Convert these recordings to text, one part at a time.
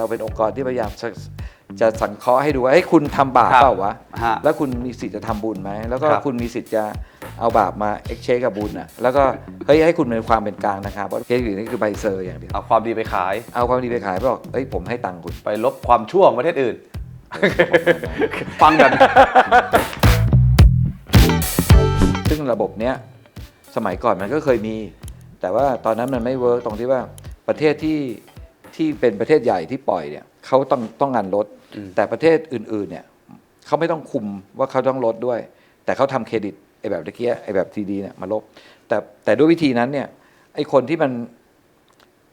เราเป็นองค์กรที่พยายามจะจะสังเคราะห์ให้ดูว่าเฮ้ยคุณทำบาปครับเปล่าวะ ฮะแล้วคุณมีสิทธิ์จะทำบุญไหม แล้วก็ครับ คุณมีสิทธิ์จะเอาบาปมาเอ็กเชกับบุญอะ แล้วก็เฮ้ยให้คุณเป็นความเป็นกลางนะครับเพราะเคสอื่นนี่คือใบเซอร์อย่างเดียว เอาความดีไปขาย เอาความดีไปขายบอกเฮ้ยผมให้ตังค์คุณ ไปลบความชั่วของประเทศอื่น ฟังแบบซึ่งระบบเนี้ยสมัยก่อนมันก็เคยมี แต่ว่าตอนนั้นมันไม่เวิร์กตรงที่ว่าประเทศที่ ที่เป็นประเทศใหญ่ที่ปล่อยเนี่ยเขาต้องต้องงานลดอืมแต่ประเทศอื่นๆเนี่ยเขาไม่ต้องคุมว่าเขาต้องลดด้วย แต่เขาทำเครดิตไอ้แบบตะเกียไอ้แบบทีดีเนี่ยมาลบ แต่แต่ด้วยวิธีนั้นเนี่ยไอ้คนที่มัน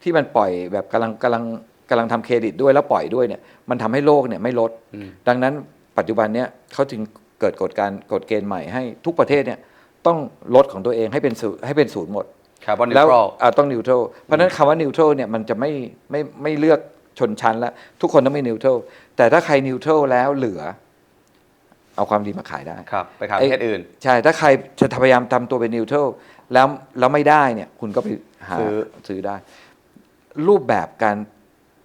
ที่มันปล่อยแบบกำลังกำลังกำลังทำเครดิตด้วยแล้วปล่อยด้วยเนี่ยมันทำให้โลกเนี่ยไม่ลดอืมดังนั้นปัจจุบันเนี้ยเขาจึงเกิดกฎการกฎเกณฑ์ใหม่ให้ทุกประเทศเนี่ยต้องลดของตัวเองให้เป็นศูนย์ให้เป็นศูนย์หมด คาร์บอนนิวแล้วทรัล อ่าต้องนิวโตรเพราะฉะนั้นคำว่านิวโตรเนี่ยมันจะไม่ไม่ไม่เลือกชนชั้นแล้วทุกคนต้องไม่นิวโตรแต่ถ้าใครนิวโตรแล้วเหลือ เอาความดีมาขายได้ ครับ ไปขายประเทศอื่น ใช่ ถ้าใครจะพยายามทำตัวเป็นนิวโตรแล้วแล้วไม่ได้เนี่ย คุณก็ไปหาซื้อ ซื้อได้ รูปแบบการ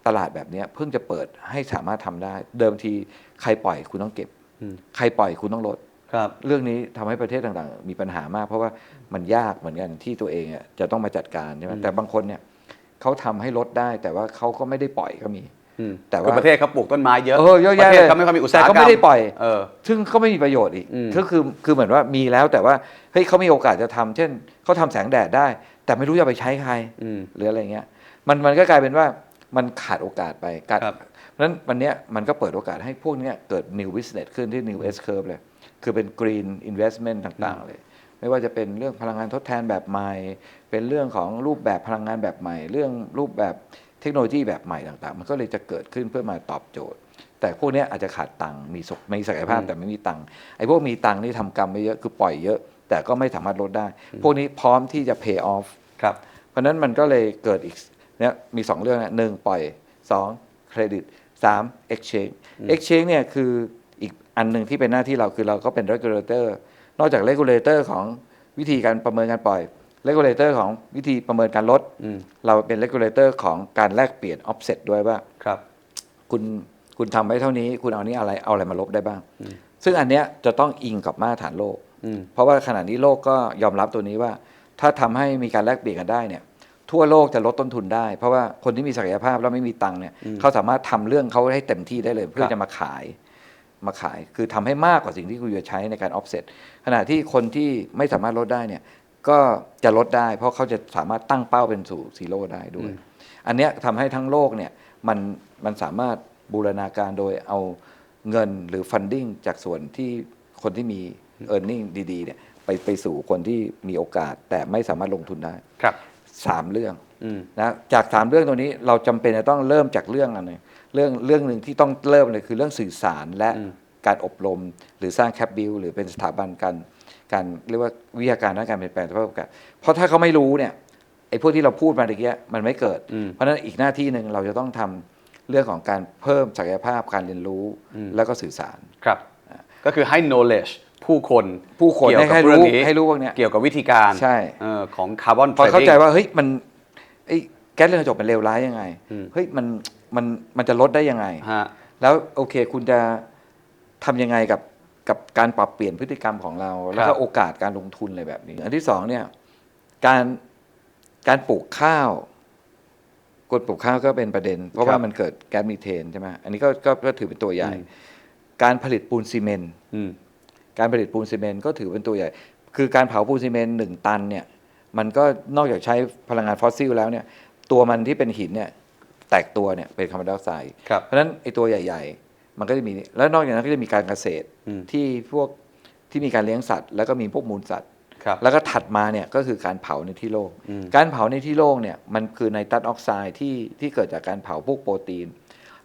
ตลาดแบบเนี้ย เพิ่งจะเปิดให้สามารถทำได้ เดิมทีใครปล่อยคุณต้องเก็บอืมใครปล่อยคุณต้องลด ครับเรื่องนี้ทำให้ประเทศต่างๆ มีปัญหามาก เพราะว่ามันยากเหมือนกันที่ตัวเองอะจะต้องมาจัดการใช่ไหมอืมแต่บางคนเนี่ยเขาทำให้ลดได้ แต่ว่าเขาก็ไม่ได้ปล่อยก็มีอืมแต่ว่าคือประเทศเขาปลูกต้นไม้เยอะเออเยอะแยะประเทศเลยเขาไม่ค่อยมีอุตสาหกรรมแต่ก็ไม่ได้ปล่อยเออซึ่งก็ไม่มีประโยชน์อีกอืมก็คือคือเหมือนว่ามีแล้วแต่ว่าเฮ้ยเขามีโอกาสจะทำเช่นเขาทำแสงแดดได้ แต่ไม่รู้จะไปใช้ใครอืมหรืออะไรเงี้ยมันมันก็กลายเป็นว่ามันขาดโอกาสไปการครับ เพราะฉะนั้นวันเนี้ยมันก็เปิดโอกาสให้พวกเนี้ยเกิด new business ขึ้นที่ new S curve เลย คือเป็น green investment ต่างๆ เลย ไม่ว่าจะเป็นเรื่องพลังงานทดแทนแบบใหม่ เป็นเรื่องของรูปแบบพลังงานแบบใหม่ เรื่องรูปแบบเทคโนโลยีแบบใหม่ต่างๆ มันก็เลยจะเกิดขึ้นเพื่อมาตอบโจทย์ แต่พวกเนี้ยอาจจะขาดตังค์มีศกมีศักยภาพอืมแต่ไม่มีตังค์ไอ้พวกมีตังค์นี่ทำกรรมไปเยอะคือปล่อยเยอะ แต่ก็ไม่สามารถลดได้ พวกนี้พร้อมที่จะ pay off ครับเพราะฉะนั้นมันก็เลยเกิดอีกเนี่ยมีสองเรื่องนะหนึ่งปล่อยสองเครดิต สาม exchange อืม exchange เนี่ยคืออีกอันหนึ่งที่เป็นหน้าที่เราคือเราก็เป็น regulator นอกจาก regulator ของวิธีการประเมินการปล่อย regulator ของวิธีประเมินการลดอืมเราเป็น regulator ของการแลกเปลี่ยน offset ด้วยว่าครับคุณคุณทำไว้เท่านี้ คุณเอานี้อะไรเอาอะไรมาลบได้บ้างอืมซึ่งอันเนี้ยจะต้องอิงกับมาตรฐานโลกอืมเพราะว่าขณะนี้โลกก็ยอมรับตัวนี้ว่า ถ้าทำให้มีการแลกเปลี่ยนกันได้เนี่ย ทั่วโลกจะลดต้นทุนได้ เพราะว่าคนที่มีศักยภาพแล้วไม่มีตังค์เนี่ยอืมเขาสามารถทำเรื่องเขาให้เต็มที่ได้เลย เพื่คอรับจะมาขายมาขาย คือทำให้มากกว่าสิ่งที่คุณจะใช้ในการ offset ขณะที่คนที่ไม่สามารถลดได้เนี่ยก็จะลดได้ เพราะเขาจะสามารถตั้งเป้าเป็นสู่ซีโร่ได้ด้วย อันเนี้ยทำให้ทั้งโลกเนี่ยมันมันสามารถบูรณาการโดยเอาเงินหรือ funding จากส่วนที่คนที่มี e a r n i n g ดีๆเนี่ยไปไปสู่คนที่มีโอกาสแต่ไม่สามารถลงทุนได้ ครับ สามเรื่องอืมนะจากสามเรื่องตัวนี้เราจำเป็นจะต้องเริ่มจากเรื่องอันหนึงเรื่องเรื่องหนึ่งที่ต้องเริ่มเลยคือเรื่องสื่อสารและอืมการอบรม หรือสร้างแคปบิลหรือเป็นสถาบันการการเรียกว่าวิทยาการด้านการเปลี่ยนแปลงสภาพอากาศเพราะถ้าเขาไม่รู้เนี่ยไอ้พวกที่เราพูดมาตะเกียมันไม่เกิดอืมเพราะฉะนั้นอีกหน้าที่หนึ่งเราจะต้องทำเรื่องของการเพิ่มศักยภาพการเรียนรู้อืมแล้วก็สื่อสารครับ ก็คือให้ knowledge ผู้คนผู้คนเกี่ยวให้กับให้เรื่องรู้นี้ให้รู้พวกเนี้ย เกี่ยวกับวิธีการใช่ เอ่อของคาร์บอน พอเข้าใจว่าเฮ้ยมันไอ้แก๊สเรือนกระจกมันเลวร้ายยังไงอืม เฮ้ยมันมันมันจะลดได้ยังไง ฮะ แล้วโอเคคุณจะทำยังไงกับกับการปรับเปลี่ยนพฤติกรรมของเรา แล้วก็โอกาสการลงทุนอะไรแบบนี้ อันที่สองเนี่ยการการปลูกข้าวกฎปลูกข้าวก็เป็นประเด็น เพราะว่ามันเกิดแก๊สมีเทนใช่ไหมอันนี้ก็ก็ก็ถือเป็นตัวใหญ่อืมการผลิตปูนซีเมนต์ อืม การผลิตปูนซีเมนต์ก็ถือเป็นตัวใหญ่ คือการเผาปูนซีเมนต์หนึ่งตันเนี่ยมันก็นอกจากใช้พลังงานฟอสซิลแล้วเนี่ยตัวมันที่เป็นหินเนี่ยแตกตัวเนี่ยเป็นคาร์บอนไดออกไซด์ครับ เพราะฉะนั้นไอ้ตัวใหญ่ ๆ มันก็จะมีแล้วนอกจากนั้นก็จะมีการเกษตรอืม ที่พวกที่มีการเลี้ยงสัตว์ แล้วก็มีพวกมูลสัตว์ ครับ แล้วก็ถัดมาเนี่ยก็คือการเผาในที่โล่งอืม การเผาในที่โล่งเนี่ยมันคือไนตรัสออกไซด์ที่ที่เกิดจากการเผาพวกโปรตีน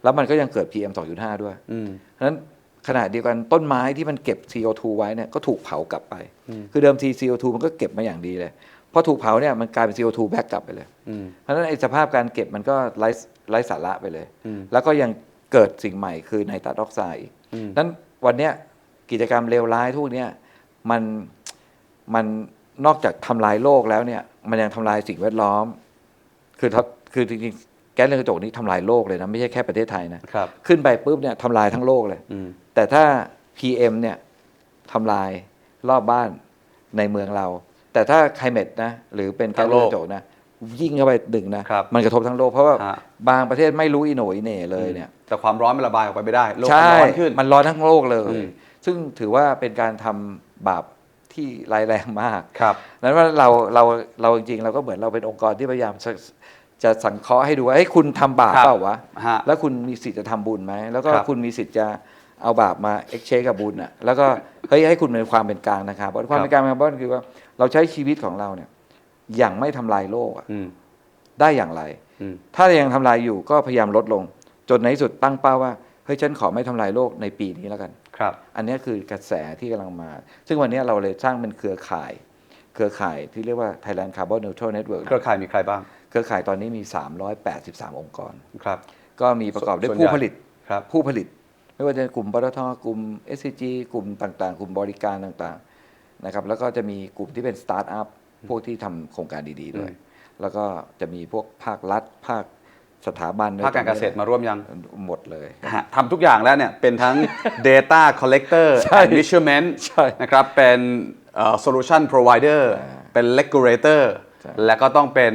แล้วมันก็ยังเกิด PM 2.5 ด้วย อืม เพราะฉะนั้น ขณะเดียวกันต้นไม้ที่มันเก็บ CO2 ไว้เนี่ยก็ถูกเผากลับไปอืมคือเดิมที CO2 มันก็เก็บมาอย่างดีเลยพอถูกเผาเนี่ยมันกลายเป็น CO2 แบ็กกลับไปเลยอืมเพราะฉะนั้นไอ้สภาพการเก็บมันก็ไร้ไร้สาระไปเลยอืมแล้วก็ยังเกิดสิ่งใหม่คือไนตรัสออกไซด์อีกอืมนั้นวันเนี้ยกิจกรรมเลวร้ายทุกเนี้ยมันมันนอกจากทำลายโลกแล้วเนี่ย มันยังทำลายสิ่งแวดล้อม คือทับคือจริงๆแก๊สเรือนกระจกนี่ทำลายโลกเลยนะไม่ใช่แค่ประเทศไทยนะครับขึ้นไปปุ๊บเนี่ยทำลายทั้งโลกเลยอืม แต่ถ้า PM เนี่ยทำลายรอบบ้านในเมืองเรา แต่ถ้าไคลเมตนะ หรือเป็นแก๊สเรือนกระจกนะ ยิ่งเข้าไปดึงนะ ครับมันกระทบทั้งโลก เพราะว่าฮะ บางประเทศไม่รู้อีโหนอีเหน่เลยเนี่ย แต่ความร้อนมันระบายออกไปไม่ได้โลกใช่มันร้อนขึ้นมันร้อนทั้งโลกเลย อืม ซึ่งถือว่าเป็นการทำบาปที่ร้ายแรงมากครับ นั้นว่าเราเราเราจริงๆเราก็เหมือนเราเป็นองค์กรที่พยายามจะจะสังเคราะห์ให้ดูว่าเฮ้ยคุณทำบาปครับเปล่าวะ ฮะแล้วคุณมีสิทธิ์จะทำบุญไหม แล้วก็ครับ คุณมีสิทธิ์จะ เอาบาปมาเอ็กเชกับบุญอะแล้วก็เฮ้ยให้คุณเป็นความเป็นกลางนะครับเพราะความเป็นกลางของบ้านคือว่าเราใช้ชีวิตของเราเนี่ย อย่างไม่ทำลายโลกอะอืมได้อย่างไรอืมถ้ายังทำลายอยู่ก็พยายามลดลง จนในที่สุดตั้งเป้าว่าเฮ้ยฉันขอไม่ทำลายโลกในปีนี้แล้วกัน ครับ อันนี้คือกระแสที่กำลังมา ซึ่งวันนี้เราเลยสร้างเป็นเครือข่าย เครือข่ายที่เรียกว่า Thailand Carbon Neutral Network เครือข่ายมีใครบ้าง เครือข่ายตอนนี้มี 383 องค์กร ครับ ก็มีประกอบด้วยส่วนใหญ่ผู้ผลิตครับผู้ผลิต ไม่ว่าจะกลุ่มปตทกลุ่ม SCG กลุ่มต่างๆ กลุ่มบริการต่างๆนะครับแล้วก็จะมีกลุ่มที่เป็นสตาร์ทอัพพวกที่ทำโครงการดีๆด้วย แล้วก็จะมีพวกภาครัฐ ภาคสถาบันภาคการเกษตรมาร่วมยังหมดเลยฮะทำทุกอย่างแล้วเนี่ยเป็นทั้ง Data Collector ใช่ and Measurement ใช่นะครับเป็นเอ่อ Solution Provider เป็น Regulator ใช่และก็ต้องเป็น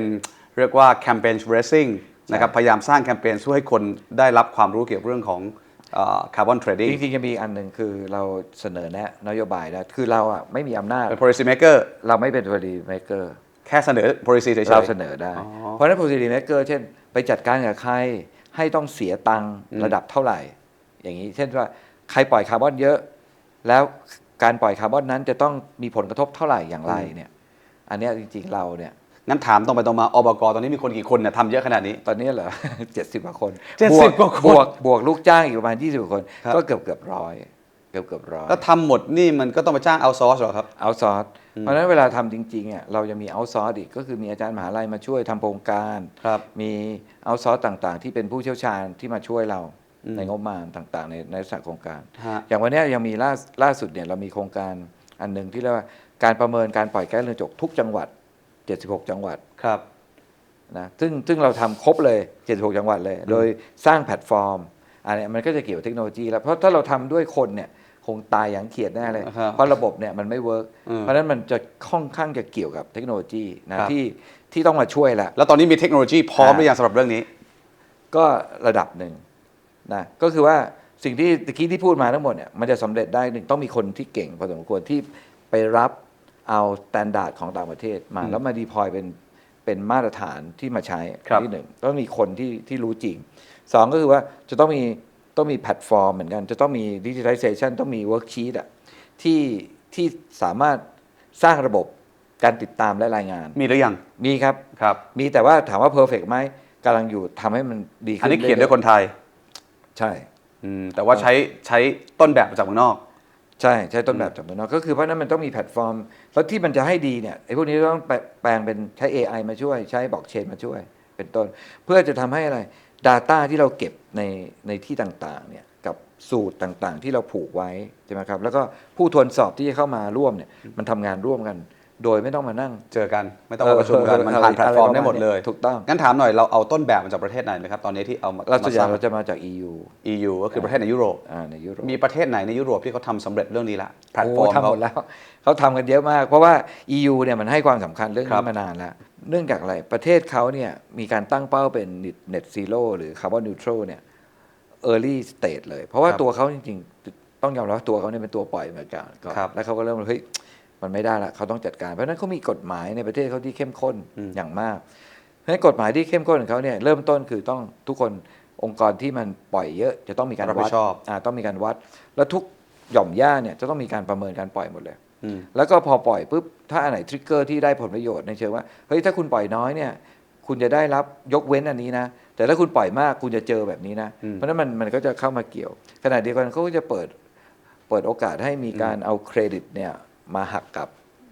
เรียกว่า Campaign Racing นะครับใช่พยายามสร้างแคมเปญช่วยให้คนได้รับความรู้เกี่ยวกับเรื่องของ คาร์บอนเทรดดิ้งจริงๆจะมีอันหนึ่งคือเราเสนอแนะนโยบายแล้วคือเราอะไม่มีอำนาจเป็น policy maker เราไม่เป็น policy maker แค่เสนอ policy เฉยๆเราเสนอได้อ๋อเพราะฉะนั้น policy maker เช่น ไปจัดการกับใครให้ต้องเสียตังค์อืมระดับเท่าไหร่ อย่างนี้เช่นว่าใครปล่อยคาร์บอนเยอะ แล้วการปล่อยคาร์บอนนั้นจะต้องมีผลกระทบเท่าไหร่อย่างไรเนี่ย อันเนี้ยจริงๆเราเนี่ย งั้นถามตรงไปตรงมาอบกตอนนี้มีคนกี่คนเนี่ยทำเยอะขนาดนี้ ตอนนี้เหรอ เจ็ดสิบกว่าคน70บวกว่าคนบวกบวกลูกจ้างอีกประมาณยี่สิบกว่าคน ครับ ก็เกือบเกือบร้อยเกือบเกือบร้อยแล้วทำหมดนี่มันก็ต้องไปจ้างเอาซอร์สหรอครับ เอาซอร์สเพราะฉะนั้นเวลาทำจริงๆอะเราจะมีเอาซอร์สอีกก็คือมีอาจารย์มหาลัยมาช่วยทำโครงการ ครับ มีเอาซอร์สต่างๆ ที่เป็นผู้เชี่ยวชาญที่มาช่วยเราอืม ในงบประมาณต่างๆ ในในลักษณะโครงการ ฮะ อย่างวันเนี้ยยังมีล่าล่าสุดเนี่ยเรามีโครงการอันหนึ่งที่เรียกว่าการประเมินการปล่อยแก๊สเรือนกระจกทุกจังหวัด 76 จังหวัดครับนะซึ่งซึ่งเราทำครบเลย 76 จังหวัดเลย โดยสร้างแพลตฟอร์มอันเนี้ยมันก็จะเกี่ยวกับเทคโนโลยีแล้วเพราะถ้าเราทำด้วยคนเนี่ยคงตายอย่างเขียดแน่เลยครับเพราะระบบเนี่ยมันไม่เวิร์กอืมเพราะฉะนั้นมันจะค่อนข้างจะเกี่ยวกับเทคโนโลยีนะครับที่ที่ต้องมาช่วยละแล้วตอนนี้มีเทคโนโลยีพร้อมอ่าหรือยังสำหรับเรื่องนี้ ก็ระดับหนึ่งนะก็คือว่าสิ่งที่ตะกี้ที่พูดมาทั้งหมดเนี่ยมันจะสำเร็จได้หนึ่งต้องมีคนที่เก่งพอสมควรที่ไปรับ เอาสแตนดาร์ดของต่างประเทศมาอืมแล้วมาดีพลอยเป็นเป็นมาตรฐานที่มาใช้ครับที่หนึ่งต้องมีคนที่ที่รู้จริงสองก็คือว่าจะต้องมีต้องมีแพลตฟอร์มเหมือนกัน จะต้องมีดิจิทัลเซชันต้องมีเวิร์กชีตอะที่ที่สามารถสร้างระบบการติดตามและรายงาน มีหรือยัง มีครับครับ มีแต่ว่าถามว่าเพอร์เฟกไหมกำลังอยู่ทำให้มันดีขึ้นอันนี้เขียนด้วยคนไทย ใช่อืมแต่ว่าใช้ใช้ต้นแบบมาจากเมืองนอก ใช่ใช้ต้นแบบจากเมืองนอกก็คือเพราะฉะนั้นมันต้องมีแพลตฟอร์ม แล้วที่มันจะให้ดีเนี่ยไอ้พวกนี้ต้องแปลแปลงเป็นใช้ AI มาช่วย ใช้บล็อกเชนมาช่วย เป็นต้น เพื่อจะทำให้อะไร Data ที่เราเก็บในในที่ต่างๆเนี่ยกับสูตรต่างๆ ที่เราผูกไว้ใช่ไหมครับแล้วก็ผู้ทวนสอบที่จะเข้ามาร่วมเนี่ยมันทำงานร่วมกัน โดยไม่ต้องมานั่ง เจอกันไม่ต้องมาประชุมกันมันผ่านแพลตฟอร์มได้หมดเลยถูกต้องงั้นถามหน่อยเราเอาต้นแบบมาจากประเทศไหนไหมครับ ตอนนี้ที่เอามาเราส่วนใหญ่มาสร้างเราจะมาจาก EU EU ก็คือประเทศในยุโรปอ่าในยุโรปมีประเทศไหนในยุโรปที่เขาทำสำเร็จเรื่องนี้ละแพลตฟอโอ้ร์มทำเขาหมดแล้วเขาทำกันเยอะมาก เพราะว่า EU เนี่ยมันให้ความสำคัญเรื่องครันี้บมานานแล้วเนื่องจากอะไรประเทศเขาเนี่ยมีการตั้งเป้าเป็น net zero หรือ carbon neutral เนี่ย early stage เลย เพราะว่าตัวเขาจริงๆ ต้องยอมรับว่าตัวเขาเนี่ยเป็นตัวปล่อยเหมือนกันก่อนครับแล้วเขาก็เริ่มว่าเฮ้ย มันไม่ได้ละเขาต้องจัดการ เพราะฉะนั้นเขามีกฎหมายในประเทศเขาที่เข้มข้นอืมอย่างมาก เพราะฉะนั้นกฎหมายที่เข้มข้นของเขาเนี่ยเริ่มต้นคือต้องทุกคนองค์กรที่มันปล่อยเยอะ จะต้องมีการรับผิวัดดชอบอ่าต้องมีการวัด แล้วทุกหย่อมหญ้าเนี่ยจะต้องมีการประเมินการปล่อยหมดเลยอืมแล้วก็พอปล่อยปุ๊บถ้าอันไหนทริกเกอร์ที่ได้ผลประโยชน์ในเชิงว่าเฮ้ยถ้าคุณปล่อยน้อยเนี่ยคุณจะได้รับยกเว้นอันนี้นะ แต่ถ้าคุณปล่อยมากคุณจะเจอแบบนี้นะอืมเพราะฉะนั้นมันมันก็จะเข้ามาเกี่ยว ขณะเดียวกันเขาก็จะเปิดเปิดโอกาสให้มีการเอาเครดิตเนี่ย มาหักกลับ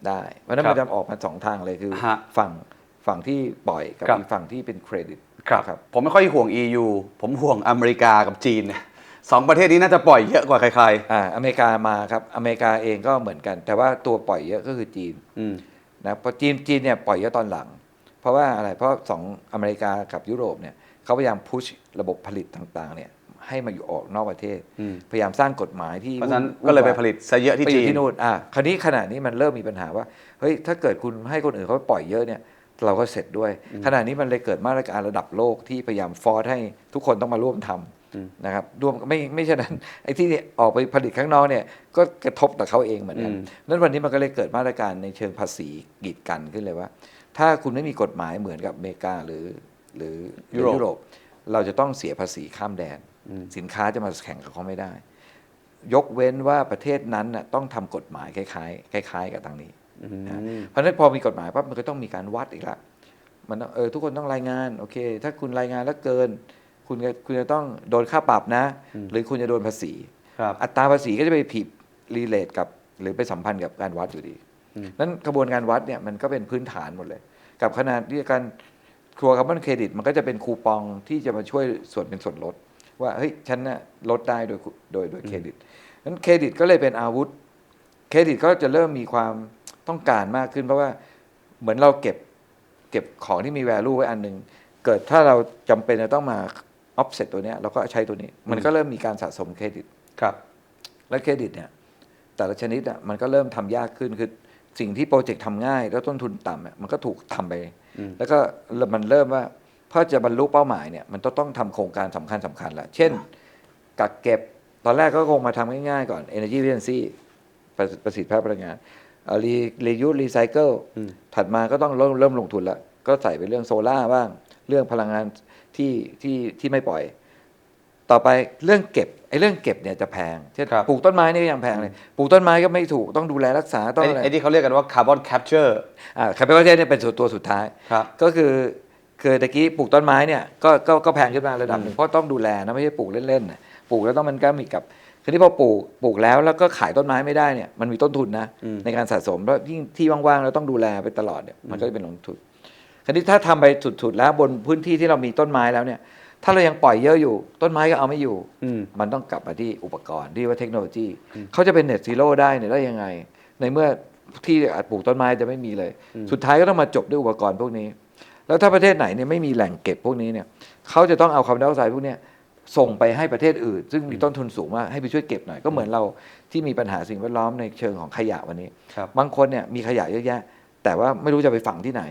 ได้เพราะฉะนั้นครับมันจะออกมาสองทางเลยคือฮะฝั่งฝั่งที่ปล่อยกับครับ อีกฝั่งที่เป็นเครดิตครับ ผมไม่ค่อยห่วง EU ผมห่วงอเมริกากับจีนเนี่ยสองประเทศนี้น่าจะปล่อยเยอะกว่าใคร อ่าอเมริกามาครับอเมริกาเองก็เหมือนกัน แต่ว่าตัวปล่อยเยอะก็คือจีนๆ อืม นะเพราะจีนจีนเนี่ยปล่อยเยอะตอนหลัง เพราะว่าอะไรเพราะสองอเมริกากับยุโรปเนี่ยเขาพยายามพุชระบบผลิตต่างๆเนี่ย ให้มาอยู่ออกนอกประเทศอืมพยายามสร้างกฎหมายที่เพราะฉะนั้นวุ่ก็เลยไปวาผลิตซะเยอะที่ไปอจียู่นที่นู่นอะคราวนี้ขณะนี้มันเริ่มมีปัญหาว่าเฮ้ยถ้าเกิดคุณให้คนอื่นเขาปล่อยเยอะเนี่ยเราก็เสร็จด้วย ขณะนี้มันเลยเกิดมาตรการระดับโลกที่พยายามฟอร์สให้ทุกคนต้องมาร่วมทำนะครับร่วมไม่ไม่ใช่นั้นไอ้ที่ออกไปผลิตข้างนอกเนี่ยก็กระทบต่อเขาเองเหมือนกันอืมนั้นวันนี้มันก็เลยเกิดมาตรการในเชิงภาษีกีดกันขึ้นเลยว่า ถ้าคุณไม่มีกฎหมายเหมือนกับอเมริกาหรือ หรือหรือยุโรป เราจะต้องเสียภาษีข้ามแดน สินค้าจะมาแข่งกับเขาไม่ได้ ยกเว้นว่าประเทศนั้นน่ะต้องทำกฎหมายคล้ายๆคล้ายๆ กับทางนี้อืมนะเพราะฉะนั้นพอมีกฎหมายปั๊บมันก็ต้องมีการวัดอีกละมันต้องเออทุกคนต้องรายงานโอเค ถ้าคุณรายงานแล้วเกิน คุณจะคุณจะต้องโดนค่าปรับนะ หรือคุณจะโดนภาษีครับอัตราภาษีก็จะไปผิดรีเลทกับ หรือไปสัมพันธ์กับการวัดอยู่ดีอืมนั้นกระบวนการวัดเนี่ยมันก็เป็นพื้นฐานหมดเลย กับขนาดที่การครัวคาร์บอนเครดิตมันก็จะเป็นคูปองที่จะมาช่วยส่วนเป็นส่วนลด ว่าเฮ้ยฉันน่ะลดได้โดยโดยโดยเครดิตนั้นเครดิตก็เลยเป็นอาวุธ เครดิตก็จะเริ่มมีความต้องการมากขึ้น เพราะว่าเหมือนเราเก็บเก็บของที่มี value ไว้อันหนึ่งเกิดถ้าเราจำเป็นจะต้องมา offset ตัวเนี้ยเราก็ใช้ตัวนี้ มันก็เริ่มมีการสะสมเครดิตครับ และเครดิตเนี่ยแต่ละชนิดอะมันก็เริ่มทำยากขึ้นคือสิ่งที่โปรเจกต์ทำง่าย แล้วต้นทุนต่ำอะมันก็ถูกทำไปอืมแล้วก็มันเริ่มว่า เพื่อจะบรรลุเป้าหมายเนี่ยมันต้องต้องทำโครงการสำคัญสำคัญแหละเช่น กักเก็บตอนแรกก็คงมาทำง่ายๆก่อน energy efficiency ประประสิทธิภาพพลังงานรีรียูรีไซเคิลอืมถัดมาก็ต้องเริ่มเริ่มลงทุนแล้วก็ใส่ไปเรื่องโซล่าร์บ้าง เรื่องพลังงานที่ที่ที่ไม่ปล่อย ต่อไปเรื่องเก็บไอ้เรื่องเก็บเนี่ยจะแพงเช่นครับปลูกต้นไม้นี่ก็ยังแพงเลยปลูกต้นไม้ก็ไม่ถูกต้องดูแลรักษาต้องไอ้อะไรไอ้ที่เขาเรียกกันว่าคาร์บอนแคปเจอร์อ่าคาร์บอนเทเนี่ยเป็นส่วนตัวสุดท้ายครับก็คือ คือตะกี้ปลูกต้นไม้เนี่ยก็ก็ก็แพงขึ้นมาระดับหนึ่งเพราะต้องดูแลนะไม่ใช่ปลูกเล่นๆนะปลูกแล้วต้องมันก็มีกับคือที่พอปลูกปลูกแล้วแล้วก็ขายต้นไม้ไม่ได้เนี่ยมันมีต้นทุนนะอืมในการสะสมเพราะยิ่งที่ว่างๆแล้วต้องดูแลไปตลอดเนี่ยมันก็จะเป็นลงทุนคราวนี้ถ้าทำไปสุดๆแล้วบนพื้นที่ที่เรามีต้นไม้แล้วเนี่ย ถ้าเรายังปล่อยเยอะอยู่ ต้นไม้ก็เอาไม่อยู่อืมมันต้องกลับมาที่อุปกรณ์ที่ว่าเทคโนโลยีเขาจะเป็นเน็ตซีโร่ได้เนี่ยได้ยังไง ในเมื่อที่อาจปลูกต้นไม้จะไม่มีเลย สุดท้ายก็ต้องมาจบด้วยอุปกรณ์พวกนี้ แล้วถ้าประเทศไหนเนี่ยไม่มีแหล่งเก็บพวกนี้เนี่ยเขาจะต้องเอาคาร์บอนไดออกไซด์พวกเนี้ยส่งไปให้ประเทศอื่น ซึ่งมีต้นทุนสูงมากให้ไปช่วยเก็บหน่อยก็เหมือนเราที่มีปัญหาสิ่งแวดล้อมในเชิงของขยะวันนี้ครับบางคนเนี่ยมีขยะเยอะแยะ แต่ว่าไม่รู้จะไปฝังที่ไหน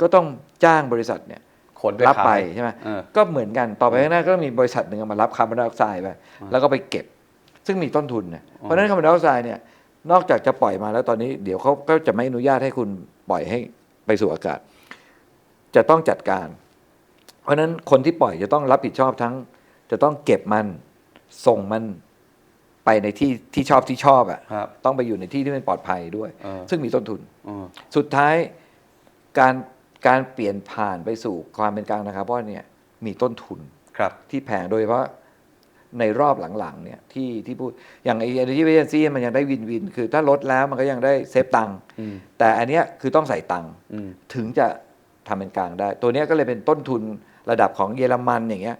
ก็ต้องจ้างบริษัทเนี่ยขนไปรับไปขายใช่ไหมเออก็เหมือนกันต่อไปข้างหน้าก็ต้องมีบริษัทหนึ่งเอามารับคาร์บอนไดออกไซด์ไปแล้วก็ไปเก็บ ซึ่งมีต้นทุนเนี่ยเพราะฉะนั้นคาร์บอนไดออกไซด์เนี่ยนอกจากจะปล่อยมาแล้วตอนนี้เดี๋ยวเขาก็จะไม่อนุญาตให้คุณปล่อยให้ไปสู่อากาศ จะต้องจัดการ เพราะฉะนั้นคนที่ปล่อยจะต้องรับผิดชอบทั้ง จะต้องเก็บมันส่งมันไปในที่ที่ชอบที่ชอบอะครับต้องไปอยู่ในที่ที่มันปลอดภัยด้วยเออซึ่งมีต้นทุนเออสุดท้ายการการเปลี่ยนผ่านไปสู่ความเป็นกลางทางคาร์บอนเนี่ยมีต้นทุนครับที่แพงโดยเฉพาะในรอบหลังๆเนี่ยที่ที่พูดอย่างไอ้ energy efficiency มันยังได้วินวิน คือถ้าลดแล้วมันก็ยังได้เซฟตังค์อืมแต่อันเนี้ยคือต้องใส่ตังค์อืมถึงจะ ทำเป็นกลางได้ ตัวเนี้ยก็เลยเป็นต้นทุนระดับของเยอรมันอย่างเงี้ย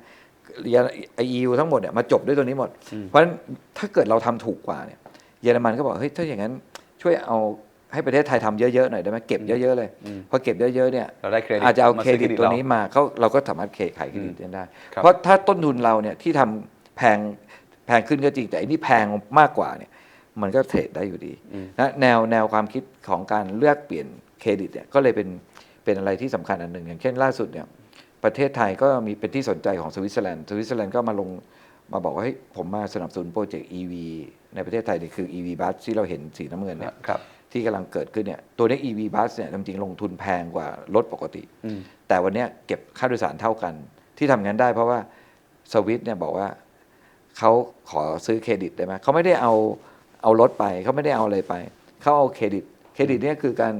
ไอเอทั้งหมดเนี่ยมาจบด้วยตัวนี้หมด เพราะฉะนั้นถ้าเกิดเราทำถูกกว่าเนี่ยเยอรมันก็บอกเฮ้ยถ้าอย่างนั้นช่วยเอาให้ประเทศไทยทำเยอะๆหน่อยได้ไหมเก็บเยอะๆเลยอืมพอเก็บเยอะๆเนี่ยเราได้เครดิตอาจจะเอามเครดิตซื้ตัวนี้ามาเขาเราก็สามารถเคขายเครดิตได้ครับเพราะถ้าต้นทุนเราเนี่ยที่ทำแพงแพงขึ้นก็จริงแต่อันนี้แพงมากกว่าเนี่ยมันก็เทรดได้อยู่ดีนะแนวแนวความคิดของการเลือกเปลี่ยนเครดิตเนี่ยก็เลยเป็น เป็นอะไรที่สำคัญอันหนึ่งอย่างเช่นล่าสุดเนี่ยประเทศไทยก็มีเป็นที่สนใจของสวิตเซอร์แลนด์สวิตเซอร์แลนด์ก็มาลงมาบอกว่าเฮ้ยผมมาสนับสนุนโปรเจกต์ EV ในประเทศไทยนี่คือ EV bus ที่เราเห็นสีน้ำเงินเนี่ยครับที่กำลังเกิดขึ้นเนี่ยตัวนี้ EV bus เนี่ยจริงๆลงทุนแพงกว่ารถปกติอืมแต่วันเนี้ยเก็บค่าโดยสารเท่ากัน ที่ทำงั้นได้เพราะว่าสวิตเนี่ยบอกว่าเขาขอซื้อเครดิตได้ไหมเขาไม่ได้เอาเอารถไปเขาไม่ได้เอาอะไรไปเขาเอาเครดิต เครดิตเนี่ยคือการ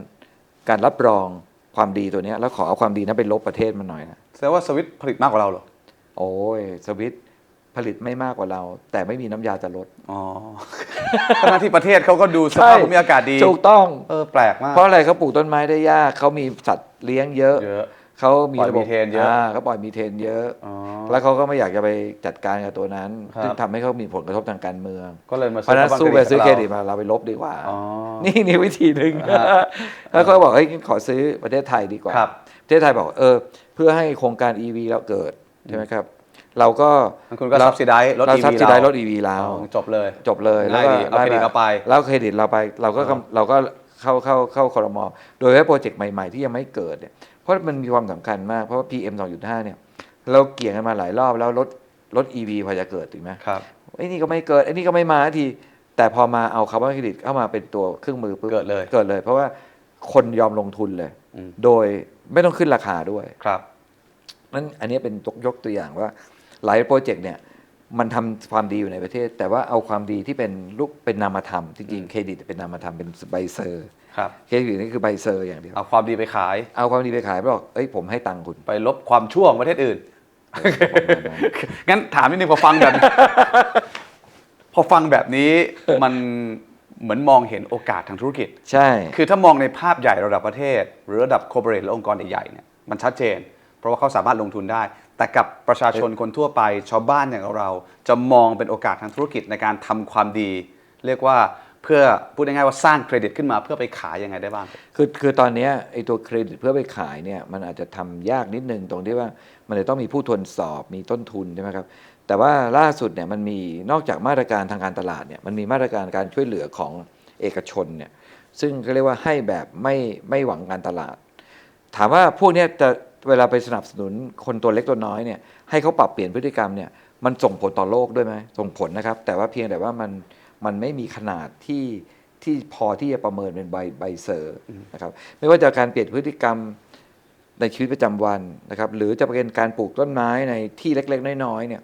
การรับรอง ความดีตัวเนี้ยแล้วขอเอาความดีนั้นไปลบประเทศมันหน่อยนะแสดงว่าสวิตผลิตมากกว่าเราเหรอ โอ้ยสวิตผลิตไม่มากกว่าเรา แต่ไม่มีน้ำยาจะลด อ๋อขณะที่ประเทศเขาก็ดูสภาพภูมิอากาศดี ถูกต้อง เออแปลกมาก เพราะอะไรเขาปลูกต้นไม้ได้ยากเขามีสัตว์เลี้ยงเยอะ เยอะเขามีปล่อยระบบมีเทนเยอะเขาปล่อยมีเทนเยอะ อ๋อ แล้วเขาก็ไม่อยากจะไปจัดการกับตัวนั้นครับ ซึ่งทำให้เขามีผลกระทบทางการเมือง ก็เลยมาเพราะฉะนั้นสู้ไปซื้อเครดิตมามาเราไปลบดีกว่า อ๋อ นี่นี่วิธีหนึ่งฮะแล้วเขาบอกเฮ้ยขอซื้อประเทศไทยดีกว่าครับ ประเทศไทยบอกเออ เพื่อให้โครงการ EV เราเกิดใช่ไหมครับ เราก็งั้นคุณก็ subsidize รถ เรา EV ซับซิได้เรารถ EV เราอ๋อจบเลย จบเลยง่ายดีเอาเครดิตเราไป แล้วเครดิตเราไปเราก็กำเราก็ เข้าเข้าเข้าคอรมอโดยเฉพาะโปรเจกต์ใหม่ๆ ที่ยังไม่เกิดเนี่ยเพราะมันมีความสำคัญมาก เพราะว่า PM 2.5เนี่ยเราเกี่ยงกันมาหลายรอบแล้วรถรถ EV พอจะเกิดถูกไหมครับไอ้นี่ก็ไม่เกิดไอ้นี่ก็ไม่มาสักทีแต่พอมาเอาคาร์บอนเครดิตเข้ามาเป็นตัวเครื่องมือปุ๊บเกิดเลยเกิดเลย เพราะว่าคนยอมลงทุนเลยอืมโดยไม่ต้องขึ้นราคาด้วยครับนั่นอันนี้เป็นยกยกตัวอย่างว่าหลายโปรเจกต์เนี่ย มันทำความดีอยู่ในประเทศ แต่ว่าเอาความดีที่เป็นลูกเป็นนามธรรมจริงๆเครดิตเป็นนามธรรมเป็นใบเซอร์ครับเครดิตนี่คือใบเซอร์อย่างเดียวเอาความดีไปขาย เอาความดีไปขายบอกเอ้ยผมให้ตังค์คุณ ไปลบความชั่วของประเทศอื่นงั้นถามนิดนึงพอฟังแบบพอฟังแบบนี้มันเหมือนมองเห็นโอกาสทางธุรกิจ ใช่ คือถ้ามองในภาพใหญ่ระดับประเทศ หรือระดับคอร์ปอเรทหรือองค์กรใหญ่ๆเนี่ยมันชัดเจน เพราะว่าเขาสามารถลงทุนได้ แต่กับประชาชนคนทั่วไปชาวบ้านอย่างเราจะมองเป็นโอกาสทางธุรกิจในการทำความดี เรียกว่าเพื่อพูดง่ายๆว่าสร้างเครดิตขึ้นมาเพื่อไปขายยังไงได้บ้าง คือคือตอนนี้ไอ้ตัวเครดิตเพื่อไปขายเนี่ยมันอาจจะทำยากนิดนึงตรงที่ว่ามันจะต้องมีผู้ทวนสอบมีต้นทุนใช่ไหมครับแต่ว่าล่าสุดเนี่ยมันมีนอกจากมาตรการทางการตลาดเนี่ยมันมีมาตรการการช่วยเหลือของเอกชนเนี่ยซึ่งก็เรียกว่าให้แบบไม่ไม่หวังการตลาด ถามว่าพวกนี้จะ เวลาไปสนับสนุนคนตัวเล็กตัวน้อยเนี่ยให้เขาปรับเปลี่ยนพฤติกรรมเนี่ยมันส่งผลต่อโลกด้วยไหมส่งผลนะครับ แต่ว่าเพียงแต่ว่ามันมันไม่มีขนาดที่ที่พอที่จะประเมินเป็นใบใบเซอร์นะครับไม่ว่าจะการเปลี่ยนพฤติกรรมในชีวิตประจำวันนะครับหรือจะเป็นการปลูกต้นไม้ในที่เล็กๆ น้อยๆเนี่ย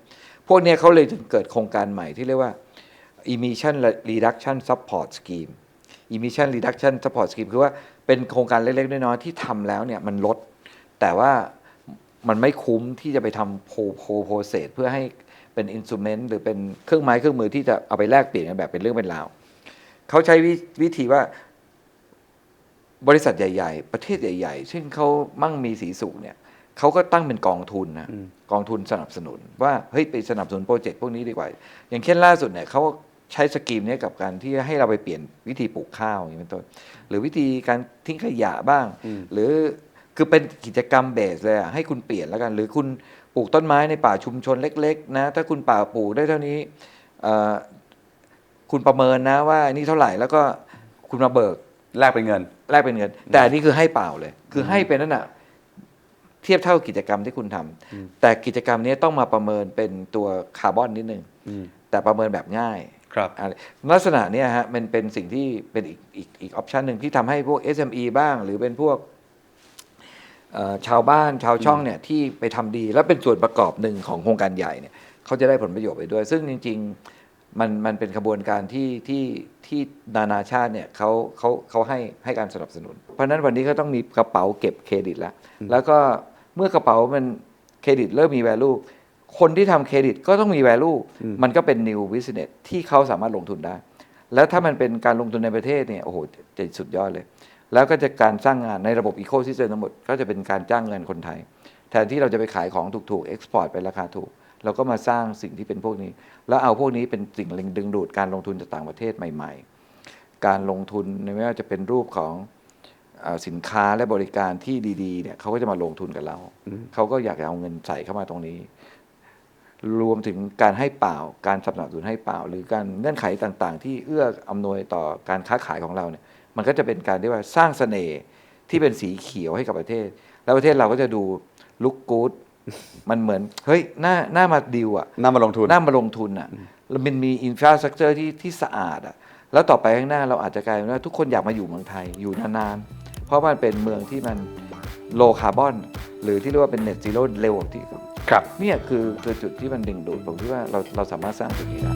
พวกนี้เขาเลยถึงเกิดโครงการใหม่ที่เรียกว่า emission reduction support scheme emission reduction support scheme คือว่าเป็นโครงการเล็กๆ น้อยๆที่ทำแล้วเนี่ยมันลด แต่ว่ามันไม่คุ้มที่จะไปทำโพโพโพเซสเพื่อให้เป็นอินส u เมนต์หรือเป็นเครื่องไม้เครื่องมือที่จะเอาไปแลกเปลี่ยนกันแบบเป็นเรื่องเป็นราวเขาใช้วิวิธีว่าบริษัทใหญ่ ๆ ประเทศใหญ่ๆซึ่งเขามั่งมีสีสูงเนี่ยเขาก็ตั้งเป็นกองทุนนะอืมกองทุนสนับสนุน ว่าเฮ้ยไปสนับสนุนโปรเจกต์พวกนี้ดีกว่า อย่างเช่นล่าสุดเนี่ยเขาใช้สกีมเนี้กับการที่ให้เราไปเปลี่ยนวิธีปลูกข้าวอย่างนี้เป็นต้นหรือวิธีการทิ้งขยะบ้างอืมหรือ คือเป็นกิจกรรมเบสเลยอะให้คุณเปลี่ยนแล้วกัน หรือคุณปลูกต้นไม้ในป่าชุมชนเล็ก ๆ นะ ถ้าคุณป่าปลูกได้เท่านี้เอ่อคุณประเมินนะว่านี่เท่าไหร่แล้วก็คุณมาเบิกแลกเป็นเงินแลกเป็นเงิน แต่อันนี้คือให้เปล่าเลย คือให้เป็นนั่นน่ะเทียบเท่ากิจกรรมที่คุณทำอืมแต่กิจกรรมนี้ต้องมาประเมินเป็นตัวคาร์บอนนิดนึงอืมแต่ประเมินแบบง่ายครับอะไรลักษณะเนี้ยฮะมันเป็นสิ่งที่เป็นอีกอีกอีกออปชันหนึ่งที่ทำให้พวก SME บ้าง หรือเป็นพวกเอ่อ ชาวบ้านชาวช่องเนี่ยที่ไปทำดีแล้วเป็นส่วนประกอบหนึ่งของโครงการใหญ่เนี่ยเขาจะได้ผลประโยชน์ไปด้วย ซึ่งจริง ๆ มันมันเป็นขบวนการที่ที่ที่นานาชาติเนี่ยเขาเขาเขาให้ให้การสนับสนุน เพราะฉะนั้นวันนี้ก็ต้องมีกระเป๋าเก็บเครดิตแล้ว แล้วก็เมื่อกระเป๋ามันเครดิตเริ่มมี value คนที่ทำเครดิตก็ต้องมี value อืมมันก็เป็น new business ที่เขาสามารถลงทุนได้ แล้วถ้ามันเป็นการลงทุนในประเทศเนี่ยโอ้โหจะสุดยอดเลย แล้วก็จะการสร้างงานในระบบอีโค y ิสเ e มทั้งหมด ก็จะเป็นการจ้างเงินคนไทย แทนที่เราจะไปขายของถูกๆเอ็กซ์พอร์ตไปราคาถูก เราก็มาสร้างสิ่งที่เป็นพวกนี้ แล้วเอาพวกนี้เป็นสิ่งดึงดูดการลงทุนจากต่างประเทศใหม่ ๆ การลงทุนไม่ว่าจะเป็นรูปของสินค้าและบริการที่ดีๆเนี่ยเขาก็จะมาลงทุนกับเรา เขาก็อยากเอาเงินใส่เข้ามาตรงนี้ รวมถึงการให้เปล่า การสนับสนุนให้เปล่า หรือการเงื่อนไขต่างๆ ที่เอื้ออำนวยต่อการค้าขายของเราเนี่ย มันก็จะเป็นการที่ว่าสร้างเสน่ห์ที่เป็นสีเขียวให้กับประเทศ แล้วประเทศเราก็จะดูลุกกู๊ดมันเหมือน เฮ้ยหน้าหน้ามาดิวอะน่ามาลงทุนหน้ามาลงทุนอะแล้วมันมีอินฟราสตรักเจอร์ที่ที่สะอาดอะแล้วต่อไปข้างหน้าเราอาจจะกลายเป็นว่าทุกคนอยากมาอยู่เมืองไทยอยู่นานๆเพราะมันเป็นเมืองที่มันโลคาร์บอน หรือที่เรียกว่าเป็นเน็ตซีโร่เร็วที่สุดครับเนี่ยคือคือจุดที่มันดึงดูดผมคิดว่าเราเราสามารถสร้างจุดนี้ได้